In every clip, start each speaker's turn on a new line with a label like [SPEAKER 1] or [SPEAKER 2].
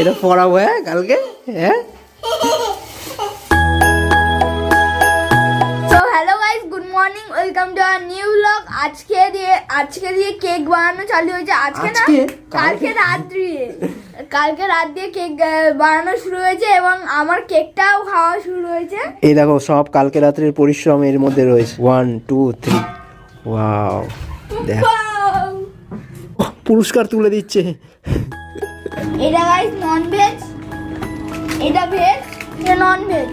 [SPEAKER 1] এটা পড়াবো হ্যাঁ কালকে? হ্যাঁ?
[SPEAKER 2] Welcome to our new blog আজকে দিয়ে আজকে দিয়ে কেক বানানো চালু হয়েছে। আজকে না কালকে
[SPEAKER 1] কালকে?
[SPEAKER 2] রাত দিয়ে কালকে রাত দিয়ে কেক বানানো শুরু হয়েছে এবং আমার কেকটাও খাওয়া শুরু হয়েছে।
[SPEAKER 1] এই দেখো সব কালকে রাত্রের পরিশ্রম এর মধ্যে রয়েছে। ওয়ান টু থ্রি ওয়াও দেখ! পুরস্কার তুলে দিচ্ছে।
[SPEAKER 2] এটা গাইস নন ভেজ এটা ভেজ এটা নন ভেজ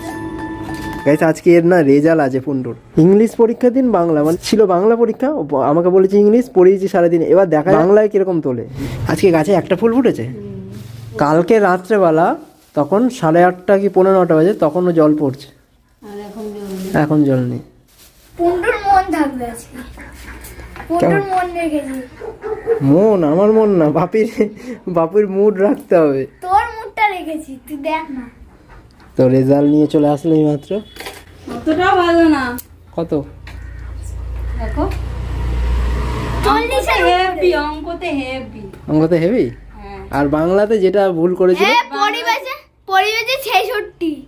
[SPEAKER 1] গাইস আজকে এর না রেজাল্ট আছে পুন্ডুর ইংলিশ পরীক্ষার দিন বাংলা মানে ছিল বাংলা পরীক্ষা আমাকে বলেছে ইংলিশ পড়িয়েছি সারাদিন। এবার দেখা বাংলায় কীরকম তোলে। আজকে গাছে একটা ফুল ফুটেছে? কালকে রাত্রেবেলা তখন সাড়ে আটটা কি পনেরো নটা বাজে তখনও জল পড়ছে। এখন জল নেই।
[SPEAKER 2] পুন্ডুর মন থাকবে আজকে। পুন্ডুর মন রেখেছি।
[SPEAKER 1] মন আমার মন না বাপির বাপির মুড রাখতে হবে।
[SPEAKER 2] তোর মুডটা রেখেছি তুই দেখ না।
[SPEAKER 1] তো রেজাল্ট নিয়ে চলে আসলো এই মাত্র
[SPEAKER 3] অতটাও ভালো না।
[SPEAKER 1] কত?
[SPEAKER 3] দেখো। হেভি অঙ্কতে হেভি
[SPEAKER 1] অঙ্কতে হেভি
[SPEAKER 3] হ্যাঁ।
[SPEAKER 1] আর বাংলাতে যেটা ভুল করেছিল?
[SPEAKER 2] হ্যাঁ পরিবেশে পরিবেশে ছেষট্টি।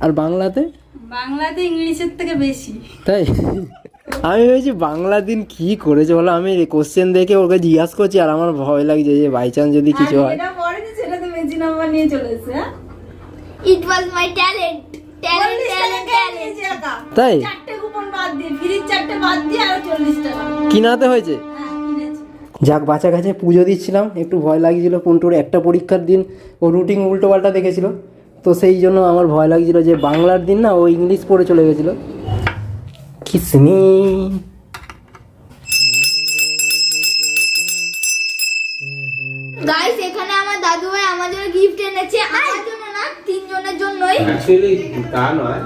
[SPEAKER 1] আর বাংলাতে?
[SPEAKER 3] বাংলাতে ইংলিশের থেকে বেশি।
[SPEAKER 1] তাই? আমি ভেবেছি বাংলা দিন কি করেছে বলো? আমি কোশ্চেন দেখে ওকে জিজ্ঞাসা করছি আর আমার ভয় লাগছে যে বাই চান্স যদি কিছু হয়।
[SPEAKER 3] যেটা পড়েছে বেশি নাম্বার নিয়ে চলে এসেছে হ্যাঁ?
[SPEAKER 2] It was my talent talent talent talent
[SPEAKER 1] তাই?
[SPEAKER 3] চারটে কুপন বাদ দিয়ে ফ্রির চারটে বাদ দিয়ে আরও চল্লিশ টাকা।
[SPEAKER 1] কিনাতে হয়েছে?
[SPEAKER 3] হ্যাঁ
[SPEAKER 1] যাক বাচ্চা কাছে পুজো দিচ্ছিলাম একটু ভয় লাগছিল পুন্টুর একটা পরীক্ষার দিন ও রুটিন উল্টো পাল্টা দেখেছিল। তো সেই জন্য আমার ভয় লাগছিল যে বাংলার দিন না ও ইংলিশ পড়ে চলে গেছিল। কিসমি
[SPEAKER 2] গাইস এখানে আমার দাদু ভাই আমার জন্য গিফট এনেছে। আমার জন্য না তিনজনের জন্যই।
[SPEAKER 4] অ্যাকচুয়ালি তা নয়।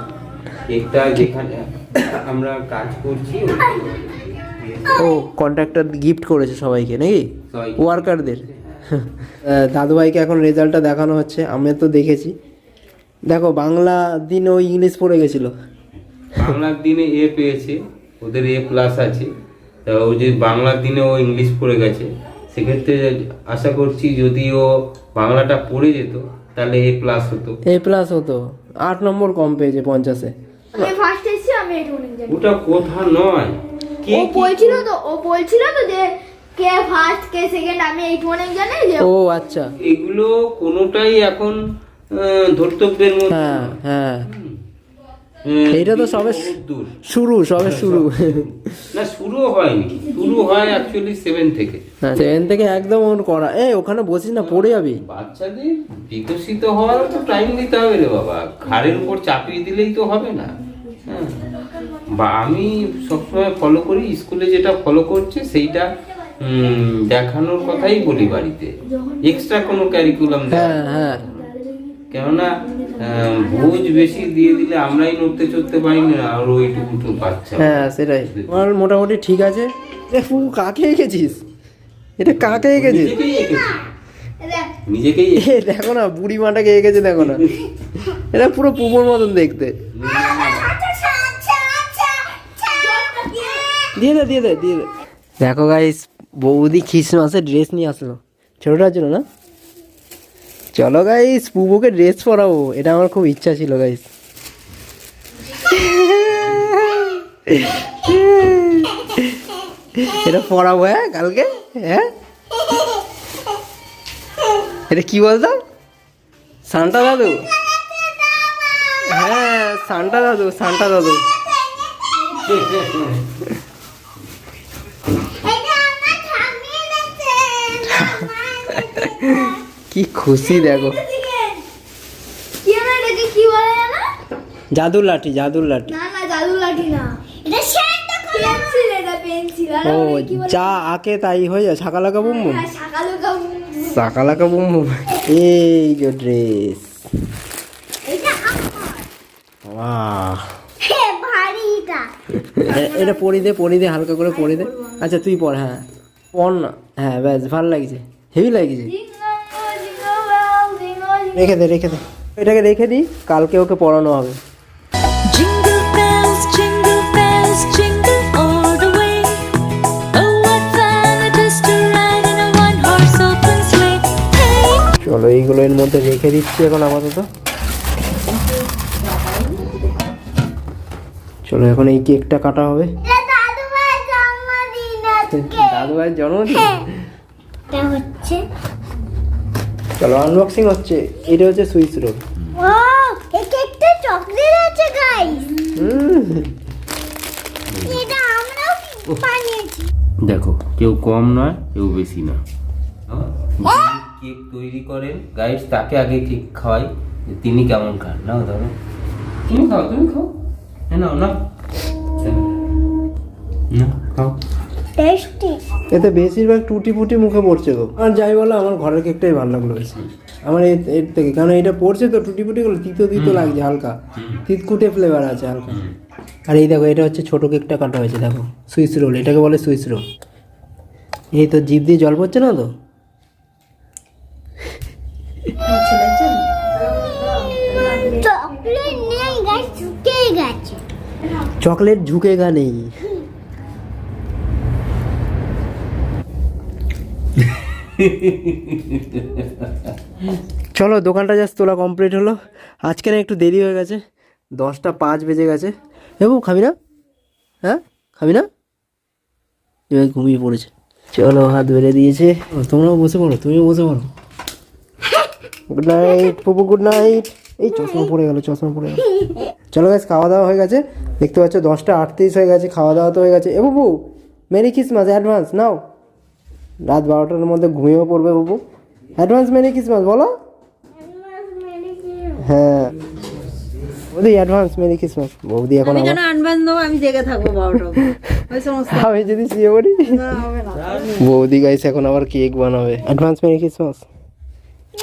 [SPEAKER 4] একটা যেখানে আমরা কাজ করছি
[SPEAKER 1] ও কন্ট্রাক্টর গিফট করেছে সবাইকে নাকি। ওয়ার্কারদের দাদুভাইকে এখন রেজাল্টটা দেখানো হচ্ছে আমি তো দেখেছি। দেখো বাংলা দিন ও ইংলিশ পড়ে গেছিল।
[SPEAKER 4] বাংলার দিনে এ পেয়েছে ওদের এ প্লাস আছে। তা ও যে বাংলার দিনে ও ইংলিশ পড়ে গেছে সেক্ষেত্রে আশা করছি যদি ও বাংলাটা পড়ে যেত তাহলে এ প্লাস হতো।
[SPEAKER 1] এ প্লাস হতো। আট নম্বর কম পেয়েছে পঞ্চাশে।
[SPEAKER 4] ওটা কথা নয়। কে
[SPEAKER 2] ও বলছিল তো ও বলছিল তো যে কে ফার্স্ট কে সেকেন্ড আমি এইটু অনেক জানি যে
[SPEAKER 1] ও আচ্ছা।
[SPEAKER 4] এগুলো কোনোটাই এখন ধর্তব্যের মধ্যে
[SPEAKER 1] হ্যাঁ হ্যাঁ। এইটা তো সবে
[SPEAKER 4] বহুত
[SPEAKER 1] শুরু সবে শুরু।
[SPEAKER 4] না শুরু হয়নি। শুরু হয় অ্যাকচুয়ালি সেভেন থেকে।
[SPEAKER 1] হ্যাঁ সেভেন থেকে একদম ওর করা। এই ওখানে বসিস না পড়ে যাবি।
[SPEAKER 4] বাচ্চাদের বিকশিত হওয়ার তো টাইম দিতে হবে রে বাবা। ঘাড়ের উপর চাপিয়ে দিলেই তো হবে না। হ্যাঁ। বা আমি সবসময় ফলো করি স্কুলে যেটা ফলো করছে সেইটা দেখানোর কথাই বলি বাড়িতে। এক্সট্রা কোনো ক্যারিকুলাম
[SPEAKER 1] হ্যাঁ হ্যাঁ।
[SPEAKER 4] কেননা ভোজ বেশি দিয়ে দিলে আমরাই নড়তে চড়তে পারি না আর ওইটুকু তো বাচ্চা।
[SPEAKER 1] হ্যাঁ সেটাই। আমার মোটামুটি ঠিক আছে। কাকে এঁকেছিস? এটা কাকে এঁকেছিস?
[SPEAKER 4] নিজেকেই এঁকেছি
[SPEAKER 2] দেখ,
[SPEAKER 1] না বুড়ি মাটাকে এঁকেছে দেখো না। এটা পুরো পুকুর মতন দেখতে। দিয়ে দে দিয়ে দে দিয়ে দে। দেখো গাইস বৌদি খ্রিসমাসে ড্রেস নিয়ে আসলো। ছোটটার জন্য না? চলো গাইস পুবুকে ড্রেস পরাবো। এটা আমার খুব ইচ্ছা ছিল গাইস এটা পরাবো হ্যাঁ কালকে? হ্যাঁ? এটা কি বলতো? সান্টা দাদু। হ্যাঁ সান্টা দাদু সান্টা দাদু। কি খুশি দেখো। জাদুর লাঠি জাদুর লাঠি।
[SPEAKER 2] না না জাদু লাঠি না এটা পেন্সিল এটা পেন্সিল
[SPEAKER 1] ও যা আঁকে তাই হয়ে যায়। ছাকালাকা বুম বুম? সাকালাকা বুম বুম। এই যে ড্রেস
[SPEAKER 2] এটা আমার
[SPEAKER 1] বাহ এটা পরি দে পরি দে হালকা করে পরি দে। আচ্ছা তুই পড় হ্যাঁ। পড় না। হ্যাঁ ব্যাস ভালো লাগছে। হেভি লাগছে। রেখে দে রেখে দে। এটাকে রেখে দিই কালকে ওকে পড়ানো হবে।
[SPEAKER 5] চলো
[SPEAKER 1] এইগুলো এর মধ্যে রেখে দিচ্ছি এখন আপাতত। চলো এখন এই কেকটা কাটা হবে।
[SPEAKER 2] দাদু ভাই জন্মদিন হ্যাঁ। হচ্ছে
[SPEAKER 1] চলো আনবক্সিং হচ্ছে। এটা হচ্ছে সুইচ রোল
[SPEAKER 2] ও এই কেকটা চকলেট আছে গাইস এটা আমরাও বানিয়েছি।
[SPEAKER 4] দেখো কেউ কম নয় কেউ বেশি না। কেক তৈরি করেন। গাইড তাকে আগে কেক খাওয়াই যে তিনি কেমন খান নাও ধরো তুমি খাও তুমি খাও। হ্যাঁ নাও না না খাও।
[SPEAKER 2] টেস্টি
[SPEAKER 1] এতে বেশিরভাগ টুটি ফুটি মুখে পড়ছে গো। আর যাই বলো আমার ঘরের কেকটাই ভালো লাগল বেশি। আমার এর- এর থেকে কারণ এটা পড়ছে তো টুটি ফুটি গুলো তিতো তিতো লাগছে হালকা। তিতকুটে ফ্লেভার আছে হালকা। আর এই দেখো এটা হচ্ছে ছোট কেকটা কাটা হয়েছে দেখো। সুইস রোল এটাকে বলে সুইস রোল এই তো জিভ দিয়ে জল পড়ছে না তো?
[SPEAKER 2] চকলেট
[SPEAKER 1] ঝুঁকে গা নেই। চলো, দোকানটা জাস্ট তোলা কমপ্লিট হলো। আজকে না একটু দেরি হয়ে গেছে। দশটা পাঁচ বেজে গেছে। এবু খাবি না? হ্যাঁ? খাবি না? এবার ঘুমিয়ে পড়েছে। চলো, হাত বেড়ে দিয়েছে। তোমরাও বসে পড়ো, তুমিও বসে পড়ো। Good night Pupu good night এই চশমা পড়ে গেল, চশমা পড়ে গেল। চলো গাছ খাওয়া দাওয়া হয়ে গেছে। দেখতে পাচ্ছ, দশটা আটত্রিশ হয়ে গেছে খাওয়া দাওয়া তো হয়ে গেছে। এ বুবু মেরি ক্রিসমাস অ্যাডভান্স নাও। রাত বারোটার মধ্যে ঘুমিয়েও পড়বে বুবু। অ্যাডভান্স মেরি ক্রিসমাস বলো? হ্যাঁ। বৌদি অ্যাডভান্স মেরি ক্রিসমাস বৌদি এখন
[SPEAKER 3] আমি দেবো আমি জেগে থাকব বারোটা
[SPEAKER 1] আমি যদি শুয়ে পড়ি?
[SPEAKER 3] না, হবে না।
[SPEAKER 1] বৌদি গাইস এখন আবার কেক বানাবে। Advance merry Christmas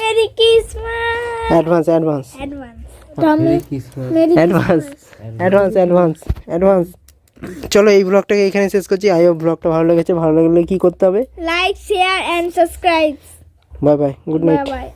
[SPEAKER 2] merry Christmas
[SPEAKER 1] advance advance
[SPEAKER 2] advance
[SPEAKER 1] advance advance advance advance চলো এই ব্লগটাকে এখানে শেষ করছি। আই হোপ ব্লগটা ভালো লেগেছে। ভালো লাগলে কি করতে হবে?
[SPEAKER 2] Like share and subscribe
[SPEAKER 1] bye bye good
[SPEAKER 2] bye
[SPEAKER 1] night
[SPEAKER 2] bye